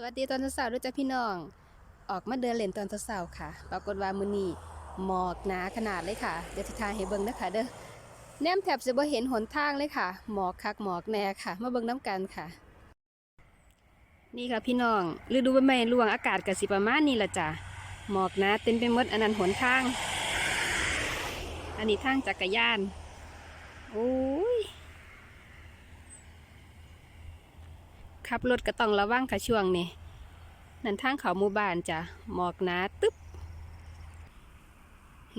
สวัสดีตอนเช้าด้วยจ้ะพี่น้อง ออกมาเดินเล่นตอนเช้าค่ะ ปรากฏว่ามื้อนี้หมอกหนาขนาดเลยค่ะ เดี๋ยวจะทายให้เบิ่งนะคะเด้อแนมแถบจะบ่เห็นหนทางเลยค่ะ หมอกคักหมอกแน่ค่ะ มาเบิ่งน้ำกันค่ะ นี่ค่ะพี่น้องฤดูใบไม้ร่วงอากาศก็สิประมาณนี้ละจ้ะหมอกหนาเต็มไปหมดอันนั้นหนทาง อันนี้ทางจักรยานโอ้ย ขับรถก็ต้องระวังค่ะช่วงนี้นั่นทางเขาหมู่บ้านจ้ะหมอกหนาตึ๊บ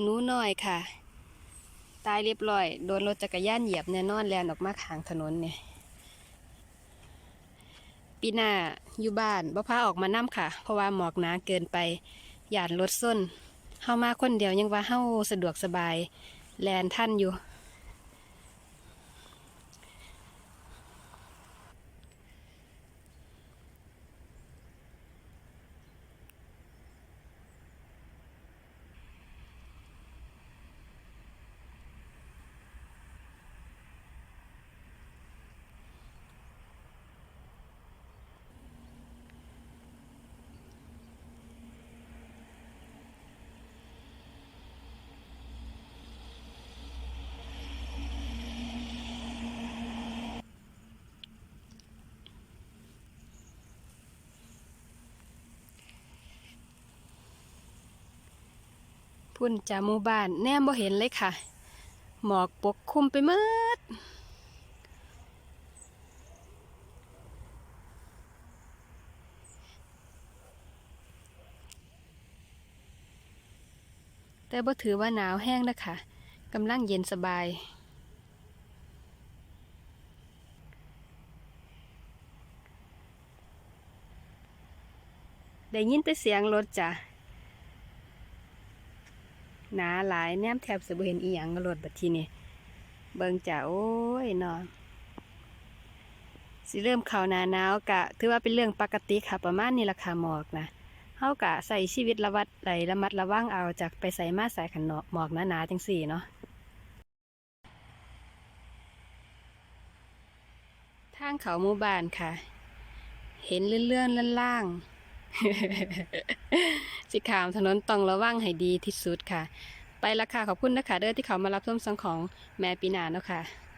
หนูน้อยค่ะ ตายเรียบร้อย โดนรถจักรยานเหยียบแน่นอนแลนออกมาขางถนนเนี่ยปีหน้าอยู่บ้านบ่พาออกมานํค่ะ เพราะว่าหมอกหนาเกินไปหยานรถส้นเฮามาคนเดียวยังว่าเฮาสะดวกสบายแลนท่านอยู่ พุ่นจากหมู่บ้านแนมบ่เห็นเลยค่ะ หมอกปกคลุมไปหมดแต่บ่ถือว่าหนาวแห้งนะคะกำลังเย็นสบาย ได้ยินแต่เสียงรถจ้ะ หนาหลายแนมแทบจะบ่เห็นอีหยังรถบัดทีนี่เบิ่งจ้าโอ้ยเนอนสิเริ่มเข้าหนาหนาวกะ ถือว่าเป็นเรื่องปกติค่ะประมาณนี้ราคาหมอกนะเฮากะใส่ชีวิตระวัดไหลระมัดระวังเอาจากไปใส่มาใส่ขันหมอกหนาๆจังสี่เนาะทางเขาหมู่บ้านค่ะ เห็นเลื่อนๆล่างๆ สิขามถนนต้องระวังให้ดีที่สุดค่ะ ไปละค่ะขอบคุณนะคะเด้อที่เขามารับชมสังของแม่ปีนาเนาะค่ะ